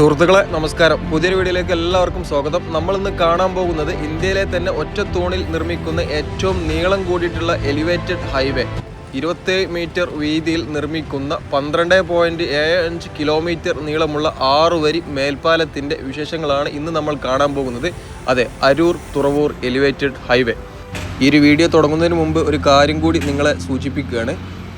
സുഹൃത്തുക്കളെ നമസ്കാരം. പുതിയൊരു വീഡിയോയിലേക്ക് എല്ലാവർക്കും സ്വാഗതം. നമ്മൾ ഇന്ന് കാണാൻ പോകുന്നത് ഇന്ത്യയിലെ തന്നെ ഒറ്റ തൂണിൽ നിർമ്മിക്കുന്ന ഏറ്റവും നീളം കൂടിയിട്ടുള്ള എലിവേറ്റഡ് ഹൈവേ ഇരുപത്തേഴ് മീറ്റർ വീതിയിൽ നിർമ്മിക്കുന്ന പന്ത്രണ്ട് പോയിന്റ് ഏഴ് അഞ്ച് കിലോമീറ്റർ നീളമുള്ള ആറു വരി മേൽപ്പാലത്തിന്റെ വിശേഷങ്ങളാണ് ഇന്ന് നമ്മൾ കാണാൻ പോകുന്നത്. അതെ അരൂർ തുറവൂർ എലിവേറ്റഡ് ഹൈവേ ഈ ഒരു വീഡിയോ തുടങ്ങുന്നതിന് മുമ്പ് ഒരു കാര്യം കൂടി നിങ്ങളെ സൂചിപ്പിക്കുകയാണ്.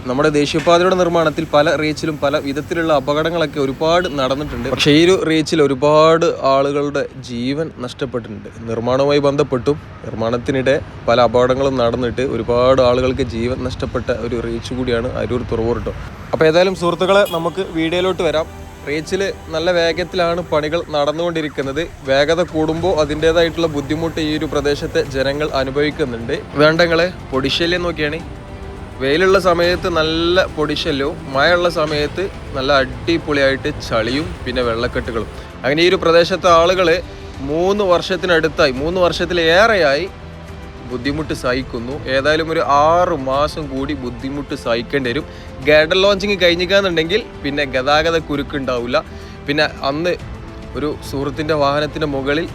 നമ്മുടെ ദേശീയപാതയുടെ നിർമ്മാണത്തിൽ പല റീച്ചിലും പല വിധത്തിലുള്ള അപകടങ്ങളൊക്കെ ഒരുപാട് നടന്നിട്ടുണ്ട്. പക്ഷേ ഈ ഒരു റീച്ചിൽ ഒരുപാട് ആളുകളുടെ ജീവൻ നഷ്ടപ്പെട്ടിട്ടുണ്ട്. നിർമ്മാണവുമായി ബന്ധപ്പെട്ടും നിർമ്മാണത്തിനിടെ പല അപകടങ്ങളും നടന്നിട്ട് ഒരുപാട് ആളുകൾക്ക് ജീവൻ നഷ്ടപ്പെട്ട ഒരു റീച്ച് കൂടിയാണ് അരൂർ തുറവൂർ അപ്പോൾ ഏതായാലും സുഹൃത്തുക്കളെ നമുക്ക് വീഡിയോയിലോട്ട് വരാം. റീച്ചിൽ നല്ല വേഗത്തിലാണ് പണികൾ നടന്നുകൊണ്ടിരിക്കുന്നത്. വേഗത കൂടുമ്പോൾ അതിന്റെതായിട്ടുള്ള ബുദ്ധിമുട്ട് ഈ ഒരു പ്രദേശത്തെ ജനങ്ങൾ അനുഭവിക്കുന്നുണ്ട്. വേണ്ടങ്ങളെ പൊടിശല്യം നോക്കിയാണ് വെയിലുള്ള സമയത്ത് നല്ല പൊടിശല്യവും മഴയുള്ള സമയത്ത് നല്ല അടിപൊളിയായിട്ട് ചളിയും പിന്നെ വെള്ളക്കെട്ടുകളും. അങ്ങനെ ഈ ഒരു പ്രദേശത്തെ ആളുകൾ മൂന്ന് വർഷത്തിനടുത്തായി മൂന്ന് വർഷത്തിലേറെയായി ബുദ്ധിമുട്ട് സഹിക്കുന്നു. ഏതായാലും ഒരു ആറ് മാസം കൂടി ബുദ്ധിമുട്ട് സഹിക്കേണ്ടി വരും. ഗഡൽ ലോഞ്ചിങ് കഴിഞ്ഞിക്കാന്നുണ്ടെങ്കിൽ പിന്നെ ഗതാഗത കുരുക്കുണ്ടാവില്ല പിന്നെ അന്ന് ഒരു സുഹൃത്തിന്റെ വാഹനത്തിന്റെ മുകളിൽ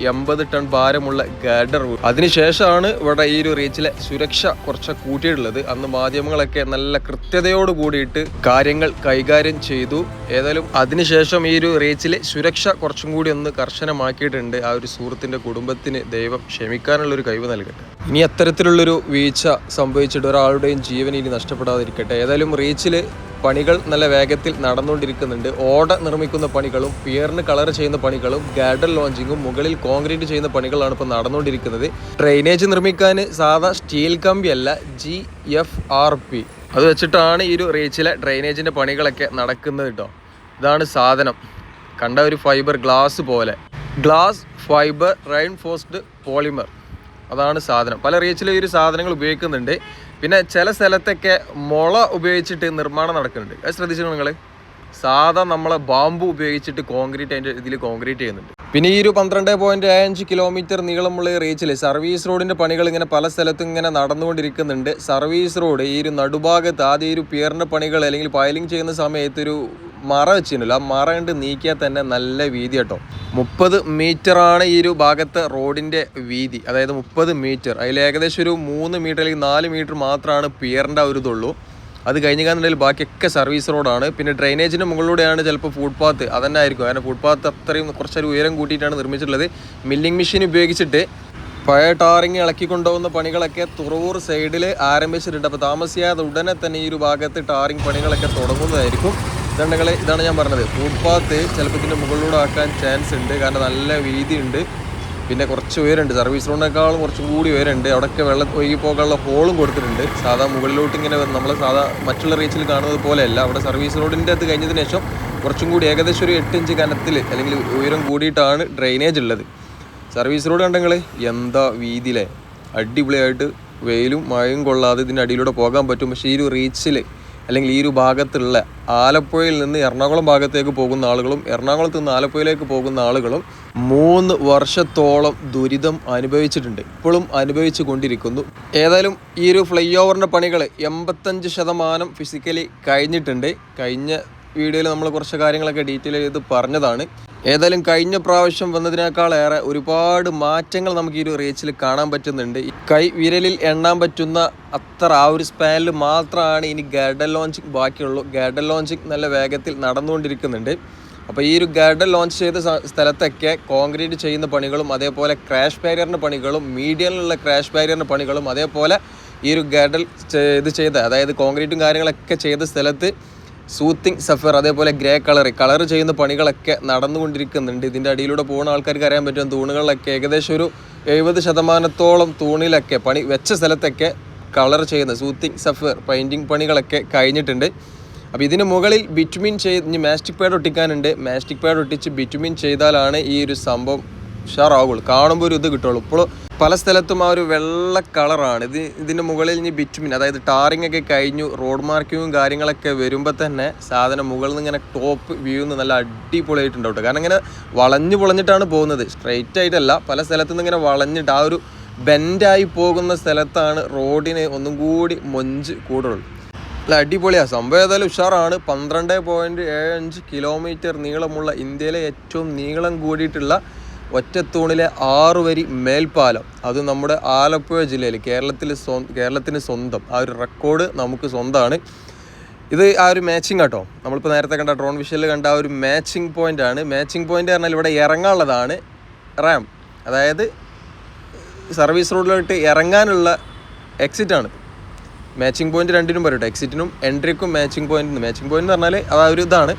എൺപത് ടൺ ഭാരമുള്ള ഗാഡർ അതിനുശേഷമാണ് ഇവിടെ ഈ ഒരു റീച്ചിലെ സുരക്ഷ കുറച്ച് കൂട്ടിയിട്ടുള്ളത്. അന്ന് മാധ്യമങ്ങളൊക്കെ നല്ല കൃത്യതയോട് കൂടിയിട്ട് കാര്യങ്ങൾ കൈകാര്യം ചെയ്തു. ഏതായാലും അതിനുശേഷം ഈ ഒരു റീച്ചിലെ സുരക്ഷ കുറച്ചും കൂടി ഒന്ന് കർശനമാക്കിയിട്ടുണ്ട്. ആ ഒരു സുഹൃത്തിന്റെ കുടുംബത്തിന് ദൈവം ക്ഷമിക്കാനുള്ള ഒരു കഴിവ് നൽകട്ടെ. ഇനി അത്തരത്തിലുള്ളൊരു വീഴ്ച സംഭവിച്ചിട്ട് ഒരാളുടെയും ജീവൻ ഇനി നഷ്ടപ്പെടാതിരിക്കട്ടെ. ഏതായാലും റീച്ചിൽ പണികൾ നല്ല വേഗത്തിൽ നടന്നുകൊണ്ടിരിക്കുന്നുണ്ട്. ഓട നിർമ്മിക്കുന്ന പണികളും പിയറിന് കളർ ചെയ്യുന്ന പണികളും ഗാർഡൻ ലോഞ്ചിങ്ങും മുകളിൽ കോൺക്രീറ്റ് ചെയ്യുന്ന പണികളാണ് ഇപ്പോൾ നടന്നുകൊണ്ടിരിക്കുന്നത്. ഡ്രെയിനേജ് നിർമ്മിക്കാൻ സാധാ സ്റ്റീൽ കമ്പിയല്ല ജി എഫ് ആർ പി അത് വെച്ചിട്ടാണ് ഈ ഒരു റീച്ചിലെ ഡ്രെയിനേജിന്റെ പണികളൊക്കെ നടക്കുന്നത് കേട്ടോ ഇതാണ് സാധനം. കണ്ട ഒരു ഫൈബർ ഗ്ലാസ് പോലെ. Glass fibre reinforced polymer. അതാണ് സാധനം. പല റീച്ചിലും ഈ ഒരു സാധനങ്ങൾ ഉപയോഗിക്കുന്നുണ്ട്. പിന്നെ ചില സ്ഥലത്തൊക്കെ മുള ഉപയോഗിച്ചിട്ട് നിർമ്മാണം നടക്കുന്നുണ്ട്. അത് ശ്രദ്ധിച്ചു നിങ്ങൾ സാധാ നമ്മളെ ബാമ്പു ഉപയോഗിച്ചിട്ട് കോൺക്രീറ്റ് അതിന്റെ ഇതിൽ കോൺക്രീറ്റ് ചെയ്യുന്നുണ്ട്. പിന്നെ ഈ ഒരു പന്ത്രണ്ട് പോയിന്റ് അഞ്ച് കിലോമീറ്റർ നീളമുള്ള റീച്ചിൽ സർവീസ് റോഡിന്റെ പണികൾ ഇങ്ങനെ പല സ്ഥലത്തും ഇങ്ങനെ നടന്നുകൊണ്ടിരിക്കുന്നുണ്ട്. സർവീസ് റോഡ് ഈ ഒരു നടുഭാഗത്ത് ആദ്യം ഒരു പിയറിന്റെ പണികൾ അല്ലെങ്കിൽ പൈലിംഗ് ചെയ്യുന്ന സമയത്ത് ഒരു മറ വെച്ചിട്ടുണ്ടല്ലോ ആ മറ കണ്ട് നീക്കിയാൽ തന്നെ നല്ല വീതി കേട്ടോ. മുപ്പത് ആണ് ഈ ഒരു ഭാഗത്തെ റോഡിന്റെ വീതി. അതായത് മുപ്പത് മീറ്റർ അതിൽ ഏകദേശം ഒരു മൂന്ന് മീറ്റർ അല്ലെങ്കിൽ നാല് മീറ്റർ മാത്രമാണ് പിയറിന്റെ ഒരു ഇതുള്ളൂ. അത് കഴിഞ്ഞ് കാണുന്നുണ്ടെങ്കിൽ ബാക്കിയൊക്കെ സർവീസ് റോഡാണ് പിന്നെ ഡ്രെയിനേജിന്റെ മുകളിലൂടെയാണ് ചിലപ്പോൾ ഫുട്പാത്ത് അതന്നെ ആയിരിക്കും കാരണം ഫുട്പാത്ത് അത്രയും കുറച്ചൊരു ഉയരം കൂട്ടിയിട്ടാണ് നിർമ്മിച്ചിട്ടുള്ളത്. മില്ലിംഗ് മെഷീൻ ഉപയോഗിച്ചിട്ട് പഴയ ടാറിങ് ഇളക്കി കൊണ്ടുപോകുന്ന പണികളൊക്കെ തുറവൂർ സൈഡിൽ ആരംഭിച്ചിട്ടുണ്ട്. അപ്പോൾ താമസിയാതെ ഉടനെ തന്നെ ഈ ഒരു ഭാഗത്ത് ടാറിങ് പണികളൊക്കെ തുടങ്ങുന്നതായിരിക്കും. ഇതുണ്ടെങ്കിൽ ഇതാണ് ഞാൻ പറഞ്ഞത്. ഫുട്പാത്ത് ചിലപ്പോൾ ഇതിന്റെ മുകളിലൂടെ ആക്കാൻ ചാൻസ് ഉണ്ട്. കാരണം നല്ല വീതിയുണ്ട്. പിന്നെ കുറച്ച് ഉയരമുണ്ട്. സർവീസ് റോഡിനേക്കാളും കുറച്ചും കൂടി ഉയരമുണ്ട്. അവിടെയൊക്കെ വെള്ളം ഒഴുകി പോകാനുള്ള ഹോളും കൊടുത്തിട്ടുണ്ട്. സാധാ മുകളിലോട്ട് ഇങ്ങനെ നമ്മൾ സാധാ മറ്റുള്ള റീച്ചിൽ കാണുന്നത് പോലെയല്ല. അവിടെ സർവീസ് റോഡിന്റെ അത് കഴിഞ്ഞതിന് ശേഷം കുറച്ചും കൂടി ഏകദേശം ഒരു എട്ട് ഇഞ്ച് കനത്തിൽ അല്ലെങ്കിൽ ഉയരം കൂടിയിട്ടാണ് ഡ്രെയിനേജ് ഉള്ളത്. സർവീസ് റോഡ് കണ്ടെങ്കിൽ എന്താ വീതിയിലെ അടിപൊളിയായിട്ട് വെയിലും മഴയും കൊള്ളാതെ ഇതിന്റെ അടിയിലൂടെ പോകാൻ പറ്റും. പക്ഷേ ഈ ഒരു റീച്ചിൽ അല്ലെങ്കിൽ ഈ ഒരു ഭാഗത്തുള്ള ആലപ്പുഴയിൽ നിന്ന് എറണാകുളം ഭാഗത്തേക്ക് പോകുന്ന ആളുകളും എറണാകുളത്ത് നിന്ന് ആലപ്പുഴയിലേക്ക് പോകുന്ന ആളുകളും മൂന്ന് വർഷത്തോളം ദുരിതം അനുഭവിച്ചിട്ടുണ്ട്. ഇപ്പോഴും അനുഭവിച്ചു കൊണ്ടിരിക്കുന്നു. ഏതായാലും ഈ ഒരു ഫ്ലൈ ഓവറിന്റെ പണികൾ എൺപത്തഞ്ച് ശതമാനം ഫിസിക്കലി കഴിഞ്ഞിട്ടുണ്ട്. കഴിഞ്ഞ വീഡിയോയിൽ നമ്മൾ കുറച്ച് കാര്യങ്ങളൊക്കെ ഡീറ്റെയിൽ ചെയ്ത് പറഞ്ഞതാണ്. ഏതായാലും കഴിഞ്ഞ പ്രാവശ്യം വന്നതിനേക്കാളേറെ ഒരുപാട് മാറ്റങ്ങൾ നമുക്ക് ഈ ഒരു റേച്ചിൽ കാണാൻ പറ്റുന്നുണ്ട്. കൈ വിരലിൽ എണ്ണാൻ പറ്റുന്ന അത്ര ആ ഒരു സ്പാനിൽ മാത്രമാണ് ഇനി ഗാഡൽ ലോഞ്ചിങ് ബാക്കിയുള്ളൂ. ഗാഡൽ ലോഞ്ചിങ് നല്ല വേഗത്തിൽ നടന്നുകൊണ്ടിരിക്കുന്നുണ്ട്. അപ്പോൾ ഈ ഒരു ഗാർഡൻ ലോഞ്ച് ചെയ്ത സ്ഥലത്തൊക്കെ കോൺക്രീറ്റ് ചെയ്യുന്ന പണികളും അതേപോലെ ക്രാഷ് ബാരിയറിന്റെ പണികളും മീഡിയനിലുള്ള ക്രാഷ് ബാരിയറിന്റെ പണികളും അതേപോലെ ഈ ഒരു ഗാർഡൽ ഇത് ചെയ്ത അതായത് കോൺക്രീറ്റും കാര്യങ്ങളൊക്കെ ചെയ്ത സ്ഥലത്ത് സൂത്തിങ് സഫർ അതേപോലെ ഗ്രേ കളർ കളർ ചെയ്യുന്ന പണികളൊക്കെ നടന്നുകൊണ്ടിരിക്കുന്നുണ്ട്. ഇതിന്റെ അടിയിലൂടെ പോകുന്ന ആൾക്കാർക്ക് അറിയാൻ പറ്റും തൂണുകളിലൊക്കെ ഏകദേശം ഒരു എഴുപത് ശതമാനത്തോളം തൂണിലൊക്കെ പണി വെച്ച സ്ഥലത്തൊക്കെ കളർ ചെയ്യുന്ന സൂത്തിങ് സഫർ പെയിന്റിങ് പണികളൊക്കെ കഴിഞ്ഞിട്ടുണ്ട്. അപ്പോൾ ഇതിന് മുകളിൽ ബിറ്റുമിൻ ചെയ്ത് ഇനി മാസ്റ്റിക് പാഡ് ഒട്ടിക്കാനുണ്ട്. മാസ്റ്റിക് പാഡ് ഒട്ടിച്ച് ബിറ്റുമിൻ ചെയ്താലാണ് ഈ ഒരു സംഭവം ഉഷാറാവുള്ളൂ. കാണുമ്പോൾ ഒരു ഇത് കിട്ടുള്ളൂ. ഇപ്പോൾ പല സ്ഥലത്തും ആ ഒരു വെള്ള കളറാണ്. ഇത് ഇതിന്റെ മുകളിൽ ഇനി ബിറ്റുമിൻ അതായത് ടാറിംഗ് ഒക്കെ കഴിഞ്ഞു റോഡ് മാർക്കിങ്ങും കാര്യങ്ങളൊക്കെ വരുമ്പോൾ തന്നെ സാധനം മുകളിൽ നിന്ന് ഇങ്ങനെ ടോപ്പ് വ്യൂ നല്ല അടിപൊളിയായിട്ടുണ്ട് കേട്ടോ കാരണം ഇങ്ങനെ വളഞ്ഞു പൊളഞ്ഞിട്ടാണ് പോകുന്നത്. സ്ട്രെയിറ്റ് ആയിട്ടല്ല പല സ്ഥലത്തുനിന്ന് ഇങ്ങനെ വളഞ്ഞിട്ട് ആ ഒരു ബെൻഡായി പോകുന്ന സ്ഥലത്താണ് റോഡിന് ഒന്നും കൂടി മൊഞ്ച് കൂടുതലുള്ളൂ അല്ല അടിപൊളിയാണ് സംഭവം ഏതായാലും ഉഷാറാണ്. പന്ത്രണ്ട് പോയിന്റ് ഏഴ് അഞ്ച് കിലോമീറ്റർ നീളമുള്ള ഇന്ത്യയിലെ ഏറ്റവും നീളം കൂടിയിട്ടുള്ള ഒറ്റത്തൂണിലെ ആറു വരി മേൽപ്പാലം. അത് നമ്മുടെ ആലപ്പുഴ ജില്ലയിൽ കേരളത്തിൽ സ്വ കേരളത്തിന് സ്വന്തം. ആ ഒരു റെക്കോർഡ് നമുക്ക് സ്വന്തമാണ്. ഇത് ആ ഒരു മാച്ചിങ് കേട്ടോ. നമ്മളിപ്പോൾ നേരത്തെ കണ്ട ഡ്രോൺ വിഷയിൽ കണ്ട ആ ഒരു മാച്ചിങ് പോയിന്റ് ആണ്. മാച്ചിങ് പോയിന്റ് പറഞ്ഞാൽ ഇവിടെ ഇറങ്ങാനുള്ളതാണ് റാം. അതായത് സർവീസ് റോഡിലോട്ട് ഇറങ്ങാനുള്ള എക്സിറ്റ് ആണ്. മാച്ചിങ് പോയിന്റ് രണ്ടിനും പറയട്ടെ എക്സിറ്റിനും എൻട്രിക്കും മാച്ചിങ് പോയിന്റ് മാച്ചിങ് പോയിന്റ് എന്ന് പറഞ്ഞാൽ അത് ആ ഒരു ഇതാണ്.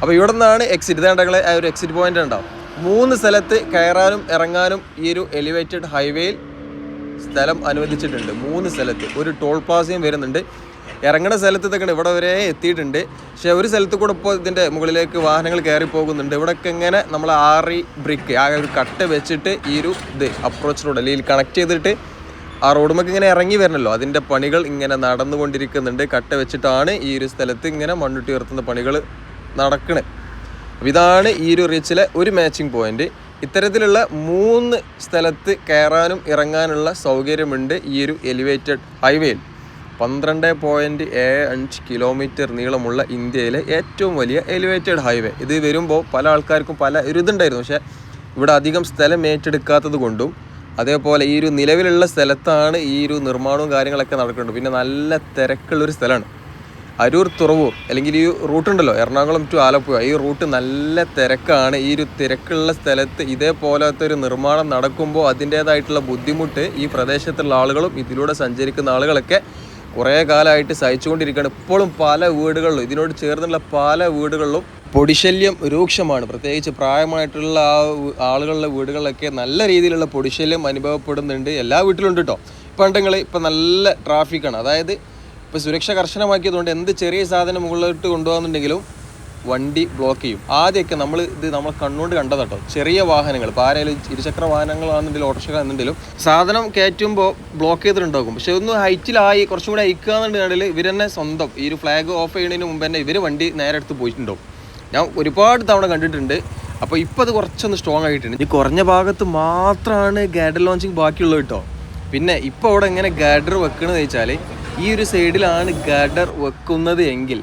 അപ്പോൾ ഇവിടെ നിന്നാണ് എക്സിറ്റ് ഇതേണ്ടകളെ ആ ഒരു എക്സിറ്റ് പോയിന്റ് ഉണ്ടാവും മൂന്ന് സ്ഥലത്ത് കയറാനും ഇറങ്ങാനും ഈ ഒരു എലിവേറ്റഡ് ഹൈവേയിൽ സ്ഥലം അനുവദിച്ചിട്ടുണ്ട്. മൂന്ന് സ്ഥലത്ത്. ഒരു ടോൾ പ്ലാസയും വരുന്നുണ്ട്. ഇറങ്ങണ സ്ഥലത്ത് ഇതൊക്കെ ഇവിടെ വരെ എത്തിയിട്ടുണ്ട്. പക്ഷേ ഒരു സ്ഥലത്ത് കൂടെ ഇപ്പോൾ ഇതിന്റെ മുകളിലേക്ക് വാഹനങ്ങൾ കയറി പോകുന്നുണ്ട്. ഇവിടെയൊക്കെ ഇങ്ങനെ നമ്മൾ ആറി ബ്രിക്ക് ആ ഒരു കട്ട് വെച്ചിട്ട് ഈ ഒരു ഇത് അപ്രോച്ച് റോഡ് അല്ലെങ്കിൽ കണക്ട് ചെയ്തിട്ട് ആ റോഡുമൊക്കെ ഇങ്ങനെ ഇറങ്ങി വരണല്ലോ. അതിന്റെ പണികൾ ഇങ്ങനെ നടന്നുകൊണ്ടിരിക്കുന്നുണ്ട്. കട്ട വെച്ചിട്ടാണ് ഈ ഒരു സ്ഥലത്ത് ഇങ്ങനെ മണ്ണുട്ടി ഉയർത്തുന്ന പണികൾ നടക്കണേ. അപ്പോൾ ഇതാണ് ഈ ഒരു റീച്ചിലെ ഒരു മാച്ചിങ് പോയിന്റ് ഇത്തരത്തിലുള്ള മൂന്ന് സ്ഥലത്ത് കയറാനും ഇറങ്ങാനുള്ള സൗകര്യമുണ്ട് ഈ ഒരു എലിവേറ്റഡ് ഹൈവേയിൽ പന്ത്രണ്ട് പോയിന്റ് ഏഴ് അഞ്ച് കിലോമീറ്റർ നീളമുള്ള ഇന്ത്യയിലെ ഏറ്റവും വലിയ എലിവേറ്റഡ് ഹൈവേ ഇത് വരുമ്പോൾ പല ആൾക്കാർക്കും പല ഒരു ഇതുണ്ടായിരുന്നു. പക്ഷേ ഇവിടെ അധികം സ്ഥലം ഏറ്റെടുക്കാത്തത് കൊണ്ടും അതേപോലെ ഈ ഒരു നിലവിലുള്ള സ്ഥലത്താണ് ഈ ഒരു നിർമ്മാണവും കാര്യങ്ങളൊക്കെ നടക്കുന്നുണ്ട് പിന്നെ നല്ല തിരക്കുള്ളൊരു സ്ഥലമാണ്. അരൂർ തുറവൂർ അല്ലെങ്കിൽ ഈ റൂട്ട് ഉണ്ടല്ലോ എറണാകുളം ടു ആലപ്പുഴ ഈ റൂട്ട് നല്ല തിരക്കാണ്. ഈ ഒരു തിരക്കുള്ള സ്ഥലത്ത് ഇതേപോലത്തെ ഒരു നിർമ്മാണം നടക്കുമ്പോൾ അതിന്റേതായിട്ടുള്ള ബുദ്ധിമുട്ട് ഈ പ്രദേശത്തുള്ള ആളുകളും ഇതിലൂടെ സഞ്ചരിക്കുന്ന ആളുകളൊക്കെ കുറേ കാലമായിട്ട് സഹിച്ചുകൊണ്ടിരിക്കുകയാണ്. ഇപ്പോഴും പല വീടുകളിലും ഇതിനോട് ചേർന്നുള്ള പല വീടുകളിലും പൊടിശല്യം രൂക്ഷമാണ്. പ്രത്യേകിച്ച് പ്രായമായിട്ടുള്ള ആ ആളുകളുടെ വീടുകളിലൊക്കെ നല്ല രീതിയിലുള്ള പൊടിശല്യം അനുഭവപ്പെടുന്നുണ്ട്. എല്ലാ വീട്ടിലും ഉണ്ട് കേട്ടോ പണ്ടെങ്കിൽ ഇപ്പം നല്ല ട്രാഫിക്കാണ് അതായത് ഇപ്പോൾ സുരക്ഷ കർശനമാക്കിയതുകൊണ്ട് എന്ത് ചെറിയ സാധനം മുകളിലോട്ട് കൊണ്ടുപോകുന്നുണ്ടെങ്കിലും വണ്ടി ബ്ലോക്ക് ചെയ്യും. ആദ്യമൊക്കെ നമ്മൾ ഇത് നമ്മൾ കണ്ണുകൊണ്ട് കണ്ടത് കേട്ടോ ചെറിയ വാഹനങ്ങൾ ഇപ്പോൾ ആരെങ്കിലും ഇരുചക്ര വാഹനങ്ങളാണെന്നുണ്ടെങ്കിലും ഓട്ടോറിക്ഷ എന്നുണ്ടെങ്കിലും സാധനം കയറ്റുമ്പോൾ ബ്ലോക്ക് ചെയ്തിട്ടുണ്ടാകും. പക്ഷെ ഒന്ന് ഹൈറ്റിലായി കുറച്ചും കൂടെ അയക്കുക എന്നുണ്ടെങ്കിൽ ഇവർ തന്നെ സ്വന്തം ഈ ഒരു ഫ്ലാഗ് ഓഫ് ചെയ്യുന്നതിന് മുമ്പ് തന്നെ ഇവർ വണ്ടി നേരെ എടുത്ത് പോയിട്ടുണ്ടാവും. ഞാൻ ഒരുപാട് തവണ കണ്ടിട്ടുണ്ട്. അപ്പോൾ ഇപ്പോൾ അത് കുറച്ചൊന്ന് സ്ട്രോങ് ആയിട്ടുണ്ട്. ഈ കുറഞ്ഞ ഭാഗത്ത് മാത്രമാണ് ഗാഡർ ലോഞ്ചിങ് ബാക്കിയുള്ളത് കേട്ടോ. പിന്നെ ഇപ്പോൾ അവിടെ എങ്ങനെ ഗാഡർ വെക്കണമെന്ന് വെച്ചാൽ ഈ ഒരു സൈഡിലാണ് ഗഡർ വെക്കുന്നത് എങ്കിൽ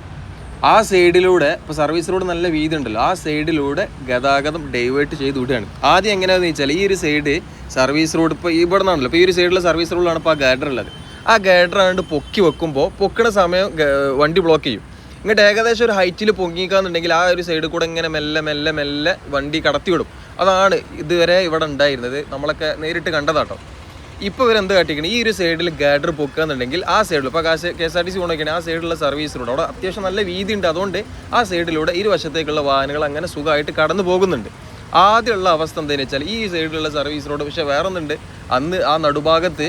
ആ സൈഡിലൂടെ ഇപ്പോൾ സർവീസ് റോഡ് നല്ല വീതി ഉണ്ടല്ലോ ആ സൈഡിലൂടെ ഗതാഗതം ഡൈവേർട്ട് ചെയ്ത് വിടുകയാണ്. ആദ്യം എങ്ങനെയാണെന്ന് വെച്ചാൽ ഈ ഒരു സൈഡ് സർവീസ് റോഡ് ഇപ്പോൾ ഇവിടെ നിന്നാണല്ലോ ഇപ്പോൾ ഈ ഒരു സൈഡിലെ സർവീസ് റോഡിലാണ് ഇപ്പോൾ ആ ഗാഡർ ഉള്ളത്. ആ ഗാഡർ ആണ്ട് പൊക്കി വെക്കുമ്പോൾ പൊക്കണ സമയം വണ്ടി ബ്ലോക്ക് ചെയ്യും. ഇങ്ങോട്ട് ഏകദേശം ഒരു ഹൈറ്റിൽ പൊങ്ങിക്കാന്നുണ്ടെങ്കിൽ ആ ഒരു സൈഡിൽ കൂടെ ഇങ്ങനെ മെല്ലെ മെല്ലെ മെല്ലെ വണ്ടി കടത്തിവിടും. അതാണ് ഇതുവരെ ഇവിടെ ഉണ്ടായിരുന്നത്. നമ്മളൊക്കെ നേരിട്ട് കണ്ടതാട്ടോ. ഇപ്പോൾ ഇവർ എന്ത് കാട്ടിക്കണം ഈ ഒരു സൈഡിൽ ഗാഡർ പൊക്കുകയെന്നുണ്ടെങ്കിൽ ആ സൈഡിൽ ഇപ്പോൾ K S R T C കൊണ്ടുവയ്ക്കണേ ആ സൈഡിലുള്ള സർവീസ് റോഡ് അവിടെ അത്യാവശ്യം നല്ല വീതി ഉണ്ട്. അതുകൊണ്ട് ആ സൈഡിലൂടെ ഇരുവശത്തേക്കുള്ള വാഹനങ്ങൾ അങ്ങനെ സുഖമായിട്ട് കടന്നു പോകുന്നുണ്ട്. ആദ്യമുള്ള അവസ്ഥ എന്താണെന്ന് വെച്ചാൽ ഈ സൈഡിലുള്ള സർവീസ് റോഡ് പക്ഷേ വേറെ ഒന്നുണ്ട് അന്ന് ആ നടുഭാഗത്ത്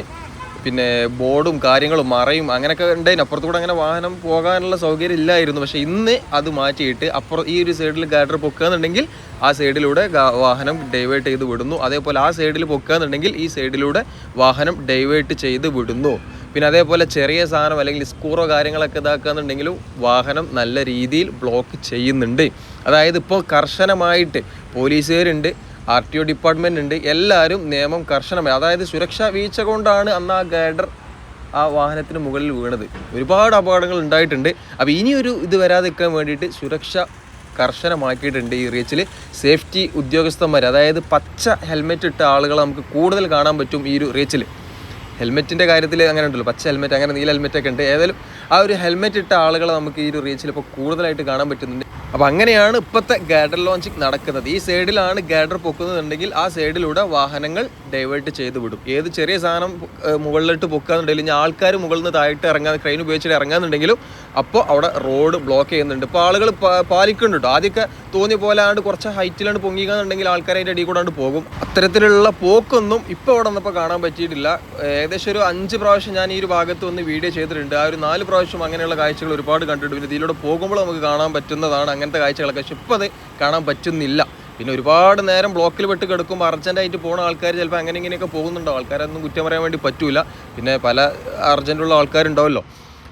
പിന്നെ ബോർഡും കാര്യങ്ങളും മറയും അങ്ങനെയൊക്കെ ഉണ്ടായിരുന്നു അപ്പുറത്തുകൂടെ അങ്ങനെ വാഹനം പോകാനുള്ള സൗകര്യം ഇല്ലായിരുന്നു. പക്ഷേ ഇന്ന് അത് മാറ്റിയിട്ട് അപ്പുറം ഈ ഒരു സൈഡിൽ ഗാഡർ പൊക്കുകയെന്നുണ്ടെങ്കിൽ ആ സൈഡിലൂടെ വാഹനം ഡൈവേർട്ട് ചെയ്ത് വിടുന്നു. അതേപോലെ ആ സൈഡിൽ പൊക്കുകയെന്നുണ്ടെങ്കിൽ ഈ സൈഡിലൂടെ വാഹനം ഡൈവേർട്ട് ചെയ്ത് വിടുന്നു. പിന്നെ അതേപോലെ ചെറിയ സാധനം അല്ലെങ്കിൽ സ്കൂറോ കാര്യങ്ങളൊക്കെ ഇതാക്കുകയെന്നുണ്ടെങ്കിലും വാഹനം നല്ല രീതിയിൽ ബ്ലോക്ക് ചെയ്യുന്നുണ്ട്. അതായത് ഇപ്പോൾ കർശനമായിട്ട് പോലീസുകാരുണ്ട്. ആർ ടി ഒ ഡിപ്പാർട്ട്മെന്റ് ഉണ്ട്. എല്ലാവരും നിയമം കർശനമായി അതായത് സുരക്ഷാ വീഴ്ച കൊണ്ടാണ് അന്ന് ആ ഗൈഡർ ആ വാഹനത്തിന് മുകളിൽ വീണത്. ഒരുപാട് അപകടങ്ങൾ ഉണ്ടായിട്ടുണ്ട്. അപ്പോൾ ഇനിയൊരു ഇത് വരാതിരിക്കാൻ വേണ്ടിയിട്ട് സുരക്ഷ കർശനമാക്കിയിട്ടുണ്ട് ഈ റീച്ചിൽ സേഫ്റ്റി ഉദ്യോഗസ്ഥന്മാർ അതായത് പച്ച ഹെൽമെറ്റ് ഇട്ട ആളുകളെ നമുക്ക് കൂടുതൽ കാണാൻ പറ്റും ഈ ഒരു റീച്ചിൽ ഹെൽമെറ്റിന്റെ കാര്യത്തിൽ അങ്ങനെ ഉണ്ടല്ലോ പച്ച ഹെൽമെറ്റ് അങ്ങനെ നീല ഹെൽമെറ്റ് ഒക്കെ ഉണ്ട്. ഏതായാലും ആ ഒരു ഹെൽമെറ്റ് ഇട്ട ആളുകളെ നമുക്ക് ഈ ഒരു റീച്ചിൽ ഇപ്പോൾ കൂടുതലായിട്ട് കാണാൻ പറ്റുന്നുണ്ട്. അപ്പോൾ അങ്ങനെയാണ് ഇപ്പോഴത്തെ ഗാഡർ ലോഞ്ചിങ് നടക്കുന്നത്. ഈ സൈഡിലാണ് ഗാഡർ പൊക്കുന്നുണ്ടെങ്കിൽ ആ സൈഡിലൂടെ വാഹനങ്ങൾ ഡൈവേർട്ട് ചെയ്ത് വിടും. ഏത് ചെറിയ സാധനം മുകളിലിട്ട് പൊക്കാന്നുണ്ടെങ്കിൽ ഇനി ആൾക്കാർ മുകളിൽ നിന്ന് താഴോട്ട് ഇറങ്ങാൻ ട്രെയിൻ ഉപയോഗിച്ചിട്ട് ഇറങ്ങാന്നുണ്ടെങ്കിലും അപ്പോൾ അവിടെ റോഡ് ബ്ലോക്ക് ചെയ്യുന്നുണ്ട്. ഇപ്പോൾ ആളുകൾ പാലിക്കുന്നുണ്ട് ആദ്യമൊക്കെ തോന്നിയ പോലെ ആണ്ട് കുറച്ച് ഹൈറ്റിലാണ് പൊങ്ങിക്കാന്നുണ്ടെങ്കിൽ ആൾക്കാർ അതിന്റെ അടിയിൽ കൂടെ ആണ്ട് പോകും. അത്തരത്തിലുള്ള പോക്കൊന്നും ഇപ്പോൾ അവിടെ നിന്നപ്പോൾ കാണാൻ പറ്റിയിട്ടില്ല. ഏകദേശം ഒരു അഞ്ച് പ്രാവശ്യം ഞാൻ ഈ ഒരു ഭാഗത്ത് വന്ന് വീഡിയോ ചെയ്തിട്ടുണ്ട്. ആ ഒരു നാല് പ്രാവശ്യം അങ്ങനെയുള്ള കാഴ്ചകൾ ഒരുപാട് കണ്ടിട്ടുണ്ട്. ഇതിലൂടെ പോകുമ്പോൾ നമുക്ക് കാണാൻ പറ്റുന്നതാണ് അങ്ങനത്തെ കാഴ്ചകളൊക്കെ. പക്ഷെ ഇപ്പോൾ അത് കാണാൻ പറ്റുന്നില്ല. പിന്നെ ഒരുപാട് നേരം ബ്ലോക്കിൽ പെട്ട് കിടക്കും അർജന്റായിട്ട് പോകുന്ന ആൾക്കാർ ചിലപ്പോൾ അങ്ങനെ ഇങ്ങനെയൊക്കെ പോകുന്നുണ്ടോ? ആൾക്കാരൊന്നും കുറ്റം പറയാൻ വേണ്ടി പറ്റൂല. പിന്നെ പല അർജന്റുള്ള ആൾക്കാരുണ്ടാവല്ലോ.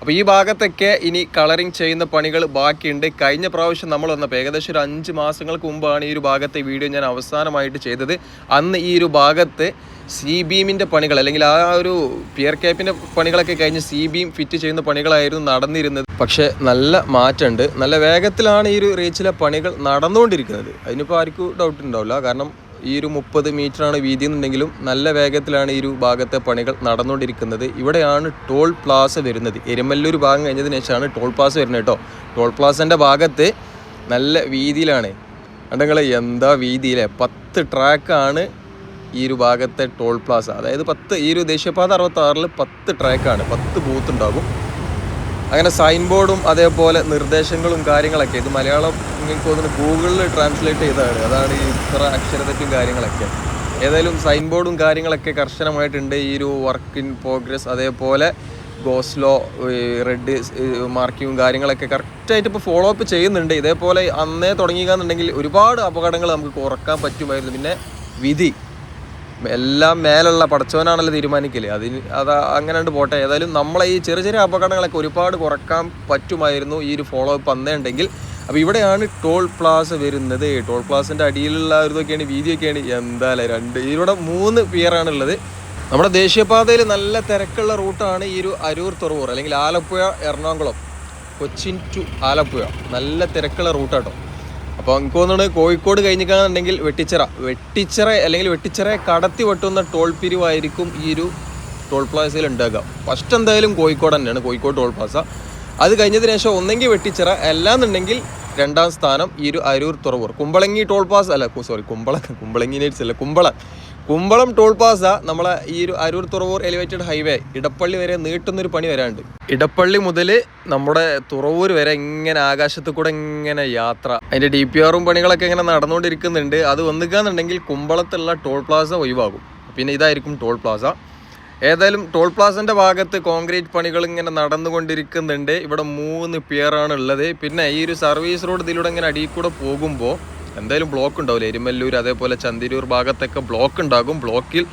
അപ്പോൾ ഈ ഭാഗത്തൊക്കെ ഇനി കളറിങ് ചെയ്യുന്ന പണികൾ ബാക്കിയുണ്ട്. കഴിഞ്ഞ പ്രാവശ്യം നമ്മൾ വന്നപ്പോൾ ഏകദേശം ഒരു അഞ്ച് മാസങ്ങൾക്ക് മുമ്പാണ് ഈ ഒരു ഭാഗത്തെ വീഡിയോ ഞാൻ അവസാനമായിട്ട് ചെയ്തത്. അന്ന് ഈ ഒരു ഭാഗത്ത് സി ബീമിന്റെ പണികൾ അല്ലെങ്കിൽ ആ ഒരു പിയർ ക്യാപ്പിന്റെ പണികളൊക്കെ കഴിഞ്ഞ് സി ബീം ഫിറ്റ് ചെയ്യുന്ന പണികളായിരുന്നു നടന്നിരുന്നത്. പക്ഷേ നല്ല മാറ്റമുണ്ട്. നല്ല വേഗത്തിലാണ് ഈ ഒരു റീച്ചിലെ പണികൾ നടന്നുകൊണ്ടിരിക്കുന്നത്. അതിനിപ്പോൾ ആർക്കും ഡൗട്ട് ഉണ്ടാവില്ല. കാരണം ഈ ഒരു മുപ്പത് മീറ്ററാണ് വീതി എന്നുണ്ടെങ്കിലും നല്ല വേഗത്തിലാണ് ഈ ഒരു ഭാഗത്തെ പണികൾ നടന്നുകൊണ്ടിരിക്കുന്നത്. ഇവിടെയാണ് ടോൾ പ്ലാസ വരുന്നത്. എരുമല്ലൂർ ഭാഗം കഴിഞ്ഞതിന് ശേഷമാണ് ടോൾ പ്ലാസ വരുന്നത് കേട്ടോ. ടോൾ പ്ലാസന്റെ ഭാഗത്ത് നല്ല വീതിയിലാണ്. കണ്ടങ്ങൾ എന്താ വീതിയിലെ? പത്ത് ട്രാക്കാണ് ഈ ഒരു ഭാഗത്തെ ടോൾ പ്ലാസ അതായത് പത്ത് ഈ ഒരു ദേശീയപാത അറുപത്താറിൽ പത്ത് ട്രാക്കാണ് പത്ത് ബൂത്ത് ഉണ്ടാകും അങ്ങനെ സൈൻ ബോർഡും അതേപോലെ നിർദ്ദേശങ്ങളും കാര്യങ്ങളൊക്കെ ഇത് മലയാളം നിങ്ങൾക്ക് തോന്നുന്നു ഗൂഗിളിൽ ട്രാൻസ്ലേറ്റ് ചെയ്തതാണ് അതാണ് ഈ ഇത്ര അക്ഷരതെറ്റും കാര്യങ്ങളൊക്കെ. ഏതായാലും സൈൻ ബോർഡും കാര്യങ്ങളൊക്കെ കർശനമായിട്ടുണ്ട് ഈ ഒരു വർക്ക് ഇൻ പ്രോഗ്രസ് അതേപോലെ ഗോസ്ലോ റെഡ് മാർക്കിങ്ങും കാര്യങ്ങളൊക്കെ കറക്റ്റായിട്ട് ഇപ്പോൾ ഫോളോ അപ്പ് ചെയ്യുന്നുണ്ട്. ഇതേപോലെ അന്നേ തുടങ്ങിയെന്നുണ്ടെങ്കിൽ ഒരുപാട് അപകടങ്ങൾ നമുക്ക് കുറയ്ക്കാൻ പറ്റുമായിരുന്നു. പിന്നെ വിധി. എല്ലാം മേലുള്ള പടച്ചവനാണല്ലോ തീരുമാനിക്കൽ. അതിന് അത് അങ്ങനെ പോട്ടെ. ഏതായാലും നമ്മളെ ഈ ചെറിയ ചെറിയ അപകടങ്ങളൊക്കെ ഒരുപാട് കുറയ്ക്കാൻ പറ്റുമായിരുന്നു ഈ ഒരു ഫോളോ അപ്പ് അന്നേ ഉണ്ടെങ്കിൽ. അപ്പോൾ ഇവിടെയാണ് ടോൾ പ്ലാസ വരുന്നത്. ടോൾ പ്ലാസിന്റെ അടിയിലുള്ള ഒരു ഇതൊക്കെയാണ് വീതിയൊക്കെയാണ്. എന്തായാലും രണ്ട് ഇവിടെ മൂന്ന് പിയറാണുള്ളത് നമ്മുടെ ദേശീയപാതയിൽ നല്ല തിരക്കുള്ള റൂട്ടാണ് ഈ ഒരു അരൂർ തുറവൂർ അല്ലെങ്കിൽ ആലപ്പുഴ എറണാകുളം കൊച്ചിൻ ടു ആലപ്പുഴ. നല്ല തിരക്കുള്ള റൂട്ടാട്ടോ. അപ്പോൾ എനിക്ക് തോന്നുന്നത് കോഴിക്കോട് കഴിഞ്ഞിക്കാന്നുണ്ടെങ്കിൽ വെട്ടിച്ചിറ വെട്ടിച്ചിറ അല്ലെങ്കിൽ വെട്ടിച്ചിറയെ കടത്തി വെട്ടുന്ന ടോൾ പിരിവായിരിക്കും ഈ ഒരു ടോൾ പ്ലാസയിൽ ഉണ്ടാകുക ഫസ്റ്റ് എന്തായാലും കോഴിക്കോട് തന്നെയാണ് കോഴിക്കോട് ടോൾ പ്ലാസ. അത് കഴിഞ്ഞതിന് ശേഷം ഒന്നെങ്കിൽ വെട്ടിച്ചിറ അല്ലാന്നുണ്ടെങ്കിൽ രണ്ടാം സ്ഥാനം ഈ ഒരു അരൂർ തുറവൂർ. കുമ്പളങ്ങി ടോൾ പാസ് അല്ല സോറി കുമ്പള കുമ്പളങ്ങി നൈറ്റ്സ് അല്ല കുമ്പളം. കുമ്പളം ടോൾ പ്ലാസ നമ്മളെ ഈ ഒരു അരൂർ തുറവൂർ എലിവേറ്റഡ് ഹൈവേ ഇടപ്പള്ളി വരെ നീട്ടുന്നൊരു പണി വരാണ്ട്. ഇടപ്പള്ളി മുതൽ നമ്മുടെ തുറവൂർ വരെ ഇങ്ങനെ ആകാശത്ത് കൂടെ ഇങ്ങനെ യാത്ര. അതിന്റെ ഡി പി ആറും പണികളൊക്കെ ഇങ്ങനെ നടന്നുകൊണ്ടിരിക്കുന്നുണ്ട് അത് വന്നിക്കാന്നുണ്ടെങ്കിൽ കുമ്പളത്തുള്ള ടോൾ പ്ലാസ ഒഴിവാകും. പിന്നെ ഇതായിരിക്കും ടോൾ പ്ലാസ. ഏതായാലും ടോൾ പ്ലാസന്റെ ഭാഗത്ത് കോൺക്രീറ്റ് പണികൾ ഇങ്ങനെ നടന്നുകൊണ്ടിരിക്കുന്നുണ്ട്. ഇവിടെ മൂന്ന് പിയറാണ് ഉള്ളത്. പിന്നെ ഈ ഒരു സർവീസ് റോഡ് ഇതിലൂടെ ഇങ്ങനെ അടിയിൽ കൂടെ പോകുമ്പോൾ എന്തായാലും ബ്ലോക്ക് ഉണ്ടാവില്ല. എരുമല്ലൂർ അതേപോലെ ചന്തിരൂർ ഭാഗത്തൊക്കെ ബ്ലോക്ക് ഉണ്ടാകും. ബ്ലോക്കിൽ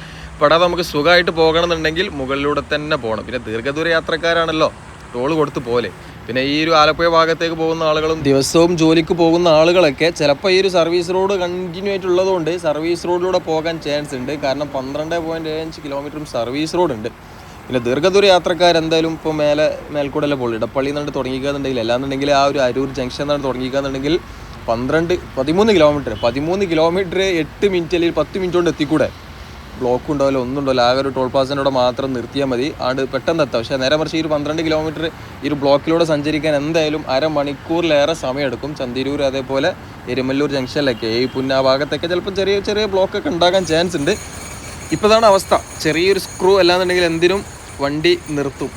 പെടാതെ നമുക്ക് സുഖമായിട്ട് പോകണമെന്നുണ്ടെങ്കിൽ മുകളിലൂടെ തന്നെ പോകണം. പിന്നെ ദീർഘദൂര യാത്രക്കാരാണല്ലോ. ടോൾ കൊടുത്ത് പോലെ. പിന്നെ ഈ ഒരു ആലപ്പുഴ ഭാഗത്തേക്ക് പോകുന്ന ആളുകളും ദിവസവും ജോലിക്ക് പോകുന്ന ആളുകളൊക്കെ ചിലപ്പോൾ ഈ ഒരു സർവീസ് റോഡ് കണ്ടിന്യൂ ആയിട്ടുള്ളതുകൊണ്ട് സർവീസ് റോഡിലൂടെ പോകാൻ ചാൻസ് ഉണ്ട്. കാരണം പന്ത്രണ്ട് പോയിന്റ് അഞ്ച് കിലോമീറ്ററും സർവീസ് റോഡ് ഉണ്ട്. പിന്നെ ദീർഘദൂര യാത്രക്കാർ എന്തായാലും ഇപ്പോൾ മേലെ മേൽക്കൂടല്ലേ പോകുള്ളൂ ഇടപ്പള്ളി നിന്നിട്ട് തുടങ്ങിക്കാന്നുണ്ടെങ്കിൽ അല്ലാന്നുണ്ടെങ്കിൽ ആ ഒരു അരൂർ ജംഗ്ഷൻ നിന്നാണ് തുടങ്ങിക്കാന്നുണ്ടെങ്കിൽ പന്ത്രണ്ട് പതിമൂന്ന് കിലോമീറ്റർ പതിമൂന്ന് കിലോമീറ്റർ എട്ട് മിനിറ്റ് അല്ലെങ്കിൽ പത്ത് മിനിറ്റ് കൊണ്ട് എത്തിക്കൂടെ? ബ്ലോക്ക് ഉണ്ടാവില്ല ഒന്നും ഉണ്ടാവില്ല ആകെ ഒരു ടോൾ പ്ലാസിനോട് മാത്രം നിർത്തിയാൽ മതി. ആണ്ട് പെട്ടെന്ന് എത്താം. പക്ഷേ നേരെ മറിച്ച് ഈ ഒരു പന്ത്രണ്ട് കിലോമീറ്റർ ഈ ഒരു ബ്ലോക്കിലൂടെ സഞ്ചരിക്കാൻ എന്തായാലും അരമണിക്കൂറിലേറെ സമയമെടുക്കും. ചന്തിരൂർ അതേപോലെ എരുമല്ലൂർ ജംഗ്ഷനിലൊക്കെ. ഈ പുന്ന ഭാഗത്തൊക്കെ ചിലപ്പോൾ ചെറിയ ചെറിയ ബ്ലോക്കൊക്കെ ഉണ്ടാകാൻ ചാൻസ് ഉണ്ട്. ഇപ്പോഴാണ് അവസ്ഥ. ചെറിയൊരു സ്ക്രൂ അല്ലാന്നുണ്ടെങ്കിൽ എന്തിനും വണ്ടി നിർത്തും.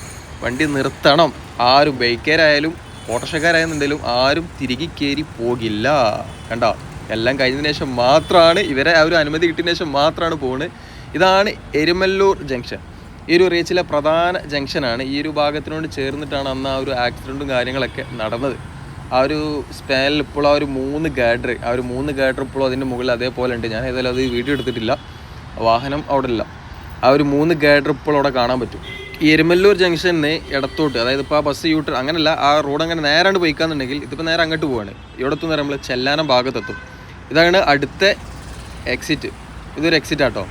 വണ്ടി നിർത്തണം. ആരും ബൈക്കേരായാലും ഓട്ടോഷക്കാരായെന്നുണ്ടെങ്കിലും ആരും തിരികെ കയറി പോകില്ല. കണ്ട? എല്ലാം കഴിഞ്ഞതിന് ശേഷം മാത്രമാണ് ഇവരെ ആ ഒരു അനുമതി കിട്ടിയതിന് ശേഷം മാത്രമാണ് പോകുന്നത് ഇതാണ് എരുമല്ലൂർ ജംഗ്ഷൻ. ഈ ഒരു റീച്ചിലെ പ്രധാന ജംഗ്ഷനാണ്. ഈ ഒരു ഭാഗത്തിനോട് ചേർന്നിട്ടാണ് അന്ന് ആ ഒരു ആക്സിഡന്റും കാര്യങ്ങളൊക്കെ നടന്നത്. ആ ഒരു സ്പാനിൽ ഇപ്പോൾ ആ ഒരു മൂന്ന് ഗാഡർ ആ ഒരു മൂന്ന് ഗാഡർ ഇപ്പോഴും അതിന്റെ മുകളിൽ അതേപോലെ ഉണ്ട്. ഞാൻ ഏതായാലും അത് വീഡിയോ എടുത്തിട്ടില്ല. വാഹനം അവിടെ ഇല്ല ആ ഒരു മൂന്ന് ഗാഡർ ഇപ്പോൾ അവിടെ കാണാൻ പറ്റും. എരുമല്ലൂർ ജംഗ്ഷനിൽ ഇടത്തോട്ട് അതായത് ഇപ്പോൾ ആ ബസ് യൂട്ടർ അങ്ങനെയല്ല ആ റോഡ് അങ്ങനെ നേരാണ്ട് പോയിക്കാന്നുണ്ടെങ്കിൽ ഇതിപ്പോൾ നേരെ അങ്ങോട്ട് പോവാണ്. ഇവിടെ എത്തുന്ന നമ്മൾ ചെല്ലാനം ഭാഗത്തെത്തും. ഇതാണ് അടുത്ത എക്സിറ്റ് ഇതൊരു എക്സിറ്റ് ആട്ടോ.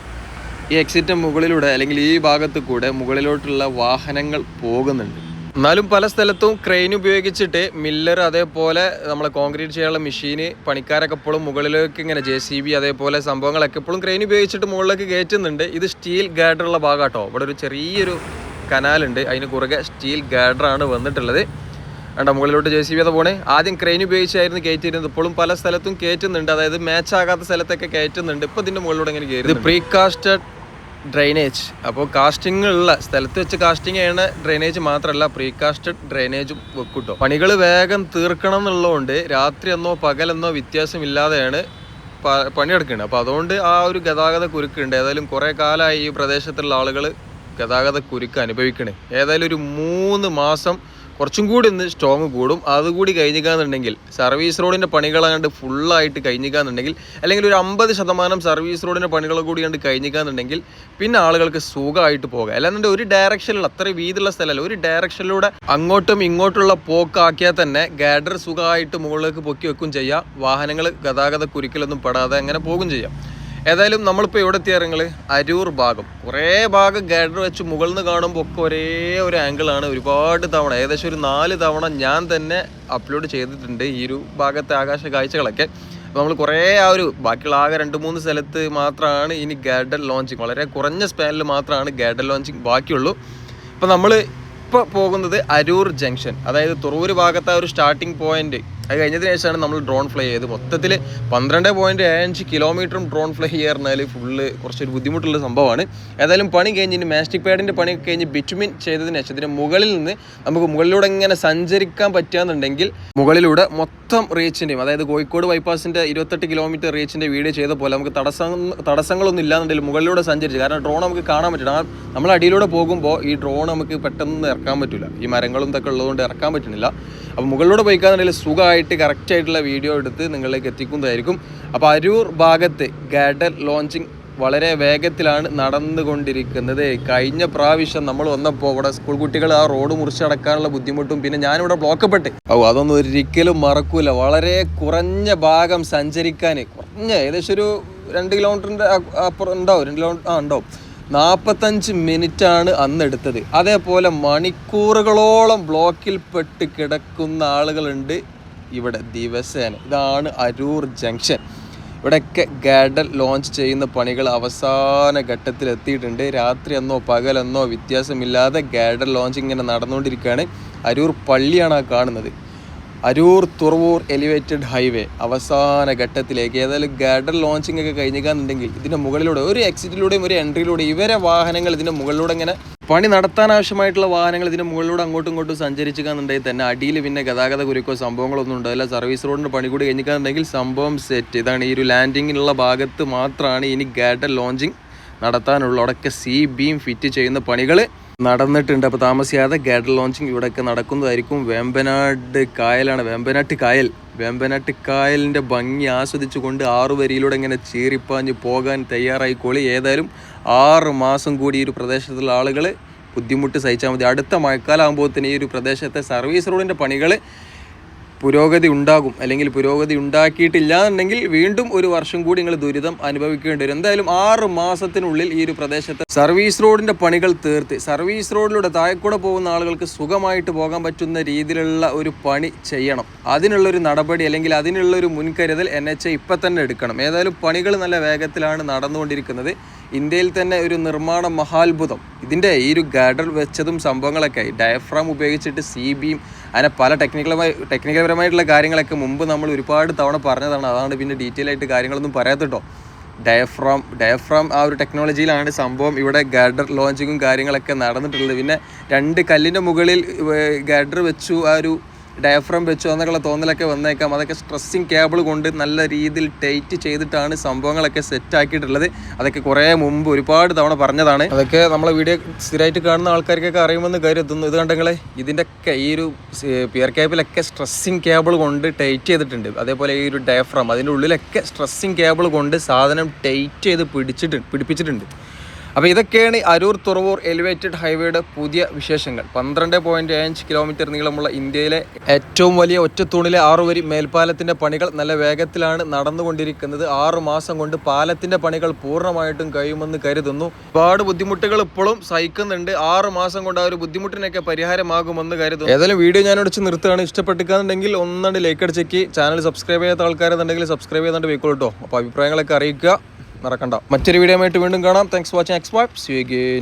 ഈ എക്സിറ്റ് മുകളിലൂടെ അല്ലെങ്കിൽ ഈ ഭാഗത്ത് കൂടെ മുകളിലോട്ടുള്ള വാഹനങ്ങൾ പോകുന്നുണ്ട്. എന്നാലും പല സ്ഥലത്തും ക്രെയിൻ ഉപയോഗിച്ചിട്ട് മില്ലർ അതേപോലെ നമ്മളെ കോൺക്രീറ്റ് ചെയ്യാനുള്ള മെഷീന് പണിക്കാരൊക്കെ എപ്പോഴും മുകളിലേക്ക് ഇങ്ങനെ ജെ സി ബി അതേപോലെ സംഭവങ്ങളൊക്കെ എപ്പോഴും ക്രെയിൻ ഉപയോഗിച്ചിട്ട് മുകളിലേക്ക് കയറ്റുന്നുണ്ട്. ഇത് സ്റ്റീൽ ഗാർഡറുള്ള ഭാഗമാട്ടോ ഇവിടെ ഒരു ചെറിയൊരു കനാലുണ്ട്. അതിന് കുറുകെ സ്റ്റീൽ ഗാഡറാണ് വന്നിട്ടുള്ളത്. വേണ്ട മുകളിലോട്ട് ജെ സി ബി അത് പോണേ. ആദ്യം ക്രെയിൻ ഉപയോഗിച്ചായിരുന്നു കയറ്റിയിരുന്നത്. ഇപ്പോഴും പല സ്ഥലത്തും കയറ്റുന്നുണ്ട്. അതായത് മാച്ച് ആകാത്ത സ്ഥലത്തൊക്കെ കയറ്റുന്നുണ്ട്. ഇപ്പോൾ ഇതിന്റെ മുകളിലൂടെ ഇങ്ങനെ കയറി ഇത് പ്രീ കാസ്റ്റഡ് ഡ്രെയിനേജ് അപ്പോൾ കാസ്റ്റിംഗ് ഉള്ള സ്ഥലത്ത് വെച്ച് കാസ്റ്റിംഗ് ചെയ്യണ ഡ്രെയിനേജ് മാത്രമല്ല പ്രീകാസ്റ്റഡ് ഡ്രെയിനേജും വെക്കൂട്ടോ. പണികൾ വേഗം തീർക്കണം എന്നുള്ളതുകൊണ്ട് രാത്രി എന്നോ പകലെന്നോ വ്യത്യാസമില്ലാതെയാണ് പണിയെടുക്കുന്നത് അപ്പോൾ അതുകൊണ്ട് ആ ഒരു ഗതാഗത കുരുക്കുണ്ട്. ഏതായാലും കുറേ കാലമായി ഈ പ്രദേശത്തുള്ള ആളുകൾ ഗതാഗത കുരുക്ക് അനുഭവിക്കണേ. ഏതായാലും ഒരു മൂന്ന് മാസം കുറച്ചും കൂടി ഒന്ന് സ്ട്രോങ് കൂടും. അതുകൂടി കഴിഞ്ഞിക്കാന്നുണ്ടെങ്കിൽ സർവീസ് റോഡിന്റെ പണികളാണ്ട് ഫുള്ളായിട്ട് കഴിഞ്ഞിക്കാന്നുണ്ടെങ്കിൽ അല്ലെങ്കിൽ ഒരു അമ്പത് ശതമാനം സർവീസ് റോഡിന്റെ പണികൾ കൂടി കണ്ട് കഴിഞ്ഞിക്കാന്നുണ്ടെങ്കിൽ പിന്നെ ആളുകൾക്ക് സുഖമായിട്ട് പോകാം. അല്ലാന്നുണ്ടെങ്കിൽ ഒരു ഡയറക്ഷനിൽ അത്ര വീതിയുള്ള സ്ഥലമല്ല. ഒരു ഡയറക്ഷനിലൂടെ അങ്ങോട്ടും ഇങ്ങോട്ടുള്ള പോക്കാക്കിയാൽ തന്നെ ഗാഡർ സുഖമായിട്ട് മുകളിലേക്ക് പൊക്കി വെക്കും ചെയ്യാം. വാഹനങ്ങൾ ഗതാഗത കുരുക്കിലൊന്നും പെടാതെ അങ്ങനെ പോകും ചെയ്യാം. ഏതായാലും നമ്മളിപ്പോൾ എവിടെ എത്തിയാറങ്ങൾ അരൂർ ഭാഗം. കുറേ ഭാഗം ഗൈഡർ വെച്ച് മുകളിൽ നിന്ന് കാണുമ്പോൾ ഒക്കെ ഒരേ ഒരു ആംഗിളാണ് ഒരുപാട് തവണ ഏകദേശം ഒരു നാല് തവണ ഞാൻ തന്നെ അപ്ലോഡ് ചെയ്തിട്ടുണ്ട് ഈ ഒരു ഭാഗത്തെ ആകാശ കാഴ്ചകളൊക്കെ. അപ്പോൾ നമ്മൾ കുറേ ആ ഒരു ബാക്കിയുള്ള ആകെ രണ്ട് മൂന്ന് സ്ഥലത്ത് മാത്രമാണ് ഇനി ഗാഡൽ ലോഞ്ചിങ് വളരെ കുറഞ്ഞ സ്പാനിൽ മാത്രമാണ് ഗാഡൽ ലോഞ്ചിങ് ബാക്കിയുള്ളൂ. അപ്പോൾ നമ്മൾ ഇപ്പോൾ പോകുന്നത് അരൂർ ജംഗ്ഷൻ അതായത് തുറവൂർ ഭാഗത്തെ ആ ഒരു സ്റ്റാർട്ടിംഗ് പോയിന്റ് അത് കഴിഞ്ഞതിന് ശേഷമാണ് നമ്മൾ ഡ്രോൺ ഫ്ലൈ ചെയ്ത് മൊത്തത്തിൽ പന്ത്രണ്ട് പോയിന്റ് അഞ്ച് കിലോമീറ്ററും ഡ്രോൺ ഫ്ലൈ ചെയ്യാറുണ്ടാൽ ഫുള്ള് കുറച്ചൊരു ബുദ്ധിമുട്ടുള്ള സംഭവമാണ്. ഏതായാലും പണി കഴിഞ്ഞ് മാസ്റ്റിക് പാഡിന്റെ പണി കഴിഞ്ഞ് ബിറ്റുമിൻ ചെയ്തതിന് ശേഷം മുകളിൽ നിന്ന് നമുക്ക് മുകളിലൂടെ ഇങ്ങനെ സഞ്ചരിക്കാൻ പറ്റുകയെന്നുണ്ടെങ്കിൽ മുകളിലൂടെ മൊത്തം റീച്ചിന്റെയും അതായത് കോഴിക്കോട് ബൈപ്പാസിന്റെ ഇരുപത്തെട്ട് കിലോമീറ്റർ റീച്ചിന്റെ വീഡിയോ ചെയ്ത പോലെ നമുക്ക് തടസ്സം തടസ്സങ്ങളൊന്നും ഇല്ലാന്നുണ്ടെങ്കിൽ മുകളിലൂടെ സഞ്ചരിച്ച് കാരണം ഡ്രോൺ നമുക്ക് കാണാൻ പറ്റില്ല. നമ്മൾ അടിയിലൂടെ പോകുമ്പോൾ ഈ ഡ്രോൺ നമുക്ക് പെട്ടെന്ന് ഇറക്കാൻ പറ്റില്ല ഈ മരങ്ങളും ഇതൊക്കെ ഉള്ളതുകൊണ്ട് ഇറക്കാൻ പറ്റുന്നില്ല. അപ്പോൾ മുകളിലൂടെ പോയിക്കാന്നുണ്ടെങ്കിൽ സുഖമായിട്ട് കറക്റ്റായിട്ടുള്ള വീഡിയോ എടുത്ത് നിങ്ങളിലേക്ക് എത്തിക്കുന്നതായിരിക്കും. അപ്പോൾ അരൂർ ഭാഗത്ത് ഗാഡൽ ലോഞ്ചിങ് വളരെ വേഗത്തിലാണ് നടന്നുകൊണ്ടിരിക്കുന്നത്. കഴിഞ്ഞ പ്രാവശ്യം നമ്മൾ വന്നപ്പോൾ ഇവിടെ സ്കൂൾ കുട്ടികൾ ആ റോഡ് മുറിച്ചടക്കാനുള്ള ബുദ്ധിമുട്ടും പിന്നെ ഞാനിവിടെ ബ്ലോക്കപ്പെട്ട് ഓ അതൊന്നും ഒരിക്കലും മറക്കൂല. വളരെ കുറഞ്ഞ ഭാഗം സഞ്ചരിക്കാൻ കുറഞ്ഞ ഏകദേശം ഒരു രണ്ട് കിലോമീറ്ററിന്റെ അപ്പുറം ഉണ്ടാവും. രണ്ട് കിലോമീറ്റർ ആ ഉണ്ടാവും. നാൽപ്പത്തഞ്ച് മിനിറ്റാണ് അന്ന് എടുത്തത് അതേപോലെ മണിക്കൂറുകളോളം ബ്ലോക്കിൽ പെട്ട് കിടക്കുന്ന ആളുകളുണ്ട് ഇവിടെ ദിവസേന. ഇതാണ് അരൂർ ജംഗ്ഷൻ. ഇവിടെയൊക്കെ ഗാഡൽ ലോഞ്ച് ചെയ്യുന്ന പണികൾ അവസാന ഘട്ടത്തിൽ എത്തിയിട്ടുണ്ട് രാത്രി എന്നോ പകലെന്നോ വ്യത്യാസമില്ലാതെ ഗാഡൽ ലോഞ്ച് ഇങ്ങനെ നടന്നുകൊണ്ടിരിക്കുകയാണ്. അരൂർ പള്ളിയാണ് ആ കാണുന്നത്. അരൂർ തുറവൂർ എലിവേറ്റഡ് ഹൈവേ അവസാന ഘട്ടത്തിലേക്ക് ഏതായാലും ഗാഡർ ലോഞ്ചിങ് ഒക്കെ കഴിഞ്ഞിക്കാന്നുണ്ടെങ്കിൽ ഇതിന്റെ മുകളിലൂടെ ഒരു എക്സിറ്റിലൂടെയും ഒരു എൻട്രിയിലൂടെയും ഇവരെ വാഹനങ്ങൾ ഇതിന്റെ മുകളിലൂടെ ഇങ്ങനെ പണി നടത്താൻ ആവശ്യമായിട്ടുള്ള വാഹനങ്ങൾ ഇതിന്റെ മുകളിലൂടെ അങ്ങോട്ടും ഇങ്ങോട്ടും സഞ്ചരിച്ചിക്കാന്നുണ്ടെങ്കിൽ തന്നെ അടിയിൽ പിന്നെ ഗതാഗത കുരുക്കോ സംഭവങ്ങളൊന്നും ഉണ്ടാവില്ല. സർവീസ് റോഡിന്റെ പണി കൂടി കഴിഞ്ഞിക്കാന്നുണ്ടെങ്കിൽ സംഭവം സെറ്റ് ഇതാണ് ഈ ഒരു ലാൻഡിങ്ങിനുള്ള ഭാഗത്ത് മാത്രമാണ് ഇനി ഗാഡർ ലോഞ്ചിങ് നടത്താനുള്ള അവിടെയൊക്കെ സി ബീം ഫിറ്റ് ചെയ്യുന്ന പണികൾ നടന്നിട്ടുണ്ട്. അപ്പോൾ താമസിയാതെ ഗാഡൽ ലോഞ്ചിങ് ഇവിടെയൊക്കെ നടക്കുന്നതായിരിക്കും. വേമ്പനാട് കായലാണ്. വേമ്പനാട്ട് കായൽ. വേമ്പനാട്ട് കായലിന്റെ ഭംഗി ആസ്വദിച്ചുകൊണ്ട് ആറു വരിയിലൂടെ ഇങ്ങനെ ചീറിപ്പാഞ്ഞ് പോകാൻ തയ്യാറായിക്കോളി ഏതായാലും ആറ് മാസം കൂടി ഈ ഒരു പ്രദേശത്തുള്ള ആളുകൾ ബുദ്ധിമുട്ട് സഹിച്ചാൽ മതി. അടുത്ത മഴക്കാലമാകുമ്പോഴത്തേന് ഈ ഒരു പ്രദേശത്തെ സർവീസ് റോഡിന്റെ പണികൾ പുരോഗതി ഉണ്ടാകും അല്ലെങ്കിൽ പുരോഗതി ഉണ്ടാക്കിയിട്ടില്ല എന്നുണ്ടെങ്കിൽ വീണ്ടും ഒരു വർഷം കൂടി നിങ്ങൾ ദുരിതം അനുഭവിക്കേണ്ടി വരും. എന്തായാലും ആറ് മാസത്തിനുള്ളിൽ ഈ ഒരു പ്രദേശത്ത് സർവീസ് റോഡിന്റെ പണികൾ തീർത്ത് സർവീസ് റോഡിലൂടെ താഴെക്കൂടെ പോകുന്ന ആളുകൾക്ക് സുഖമായിട്ട് പോകാൻ പറ്റുന്ന രീതിയിലുള്ള ഒരു പണി ചെയ്യണം. അതിനുള്ള ഒരു നടപടി അല്ലെങ്കിൽ അതിനുള്ള ഒരു മുൻകരുതൽ എൻ എച്ച് ഇപ്പം തന്നെ എടുക്കണം. ഏതായാലും പണികൾ നല്ല വേഗത്തിലാണ് നടന്നുകൊണ്ടിരിക്കുന്നത്. ഇന്ത്യയിൽ തന്നെ ഒരു നിർമ്മാണ മഹാത്ഭുതം. ഇതിന്റെ ഈ ഒരു ഗാർഡർ വെച്ചതും സംഭവങ്ങളൊക്കെ ഡയഫ്രാം ഉപയോഗിച്ചിട്ട് സി ബിയും അങ്ങനെ പല ടെക്നിക്കലുമായി ടെക്നിക്കൽ പരമായിട്ടുള്ള കാര്യങ്ങളൊക്കെ മുമ്പ് നമ്മൾ ഒരുപാട് തവണ പറഞ്ഞതാണ്. അതാണ് പിന്നെ ഡീറ്റെയിൽ ആയിട്ട് കാര്യങ്ങളൊന്നും പറയാത്തട്ടോ ഡയഫ്രാം ഡയഫ്രാം ആ ഒരു ടെക്നോളജിയിലാണ് സംഭവം ഇവിടെ ഗാഡർ ലോഞ്ചിങ്ങും കാര്യങ്ങളൊക്കെ നടന്നിട്ടുള്ളത്. പിന്നെ രണ്ട് കല്ലിന്റെ മുകളിൽ ഗാഡർ വെച്ചു ആ ഒരു ഡയഫ്രം വെച്ചു എന്നൊക്കെയുള്ള തോന്നലൊക്കെ വന്നേക്കാം. അതൊക്കെ സ്ട്രെസ്സിങ് കേബിൾ കൊണ്ട് നല്ല രീതിയിൽ ടൈറ്റ് ചെയ്തിട്ടാണ് സംഭവങ്ങളൊക്കെ സെറ്റ് ആക്കിയിട്ടുള്ളത്. അതൊക്കെ കുറേ മുമ്പ് ഒരുപാട് തവണ പറഞ്ഞതാണ്. അതൊക്കെ നമ്മളെ വീഡിയോ സ്ഥിരമായിട്ട് കാണുന്ന ആൾക്കാർക്കൊക്കെ അറിയുമെന്ന് കരുതുന്നു. ഇത് കണ്ടെങ്കിൽ ഇതിന്റെ ഒക്കെ ഈ ഒരു പിയർ കേബിളൊക്കെ സ്ട്രെസ്സിങ് കേബിൾ കൊണ്ട് ടൈറ്റ് ചെയ്തിട്ടുണ്ട്. അതേപോലെ ഈ ഒരു ഡയഫ്രം അതിന്റെ ഉള്ളിലൊക്കെ സ്ട്രെസ്സിങ് കേബിൾ കൊണ്ട് സാധനം ടൈറ്റ് ചെയ്ത് പിടിച്ചിട്ടുണ്ട് പിടിപ്പിച്ചിട്ടുണ്ട്. അപ്പോൾ ഇതൊക്കെയാണ് അരൂർ തുറവൂർ എലിവേറ്റഡ് ഹൈവേയുടെ പുതിയ വിശേഷങ്ങൾ. പന്ത്രണ്ട് പോയിന്റ് അഞ്ച് കിലോമീറ്റർ നീളമുള്ള ഇന്ത്യയിലെ ഏറ്റവും വലിയ ഒറ്റത്തൂണിലെ ആറുവരി മേൽപ്പാലത്തിന്റെ പണികൾ നല്ല വേഗത്തിലാണ് നടന്നുകൊണ്ടിരിക്കുന്നത്. ആറ് മാസം കൊണ്ട് പാലത്തിന്റെ പണികൾ പൂർണമായിട്ടും കഴിയുമെന്ന് കരുതുന്നു. ഒരുപാട് ബുദ്ധിമുട്ടുകൾ ഇപ്പോഴും സഹിക്കുന്നുണ്ട്. ആറ് മാസം കൊണ്ട് ആ ഒരു ബുദ്ധിമുട്ടിനൊക്കെ പരിഹാരമാകുമെന്ന് കരുതുന്നു. ഏതായാലും വീഡിയോ ഞാൻ അടിച്ച് നിർത്തുകയാണ്. ഇഷ്ടപ്പെട്ടിരിക്കുന്നുണ്ടെങ്കിൽ ഒന്നണ്ട് ലൈക്ക് അടിച്ചേക്ക് ചാനൽ സബ്സ്ക്രൈബ് ചെയ്യാത്ത ആൾക്കാരെന്നുണ്ടെങ്കിൽ സബ്സ്ക്രൈബ് ചെയ്തുകൊണ്ട് പോയിക്കോളൂ അപ്പോൾ അഭിപ്രായങ്ങളൊക്കെ അറിയിക്കുക. മറക്കണ്ട. മറ്റൊരു വീഡിയോ ആയിട്ട് വീണ്ടും കാണാം. Thanks watching expert see again